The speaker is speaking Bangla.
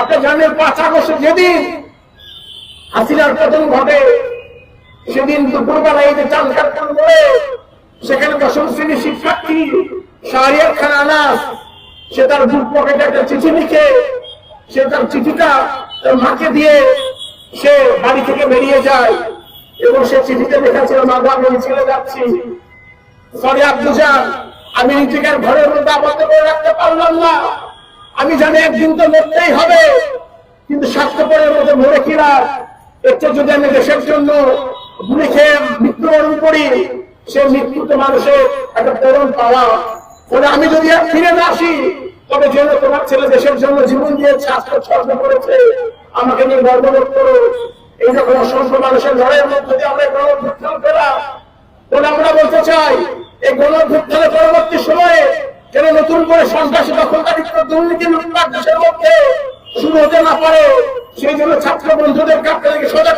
আপনি জানেন পাঁচ আগস্ট যেদিন হাসিনার পতন ঘটে সেদিন দুপুরবেলা এই যে চাল করে সেখানে দশম শ্রেণির শিক্ষার্থী শাহরিয়ার খান আনাস সে তার বুক পকেটে একটা চিঠি লিখে সে তার চিঠিটা তার মাকে দিয়ে সে বাড়ি থেকে বেরিয়ে যায় এবং সে চিঠিতে লেখা ছিল মা গো, আমি ছেড়ে যাচ্ছি। সরি আব্দুজান আমি নিজেকে ঘরের মধ্যে আবদ্ধ করে রাখতে পারলাম না। আমি জানি একদিন তো মরতেই হবে, কিন্তু স্বাস্থ্যপরের মধ্যে মরে কিনা? এর চেয়ে যদি আমি দেশের জন্য গুলি মৃত্যুবরণ করি, সে মৃত্যু তো মানুষের একটা তরুণ পাওয়া। ফলে আমি যদি আর ফিরে না আসি, তবে যেন তোমার ছেলে দেশের জন্য জীবন দিয়েছে আজকে স্বর্গ করেছে, আমাকে নিয়ে গর্ববোধ করো। এই যখন অসংখ্য মানুষের লড়াইয়ের মধ্যে দিয়ে আমরা গণঅভ্যুত্থান পেলাম বলে আমরা বলতে চাই, এই যেন নতুন করে সন্ত্রাসী দখলদারিত্ব দুর্নীতি লুটপাট দেশের মধ্যে শুরু হতে না পারে সেই জন্য ছাত্র বন্ধুদের কাছ থেকে সজাগ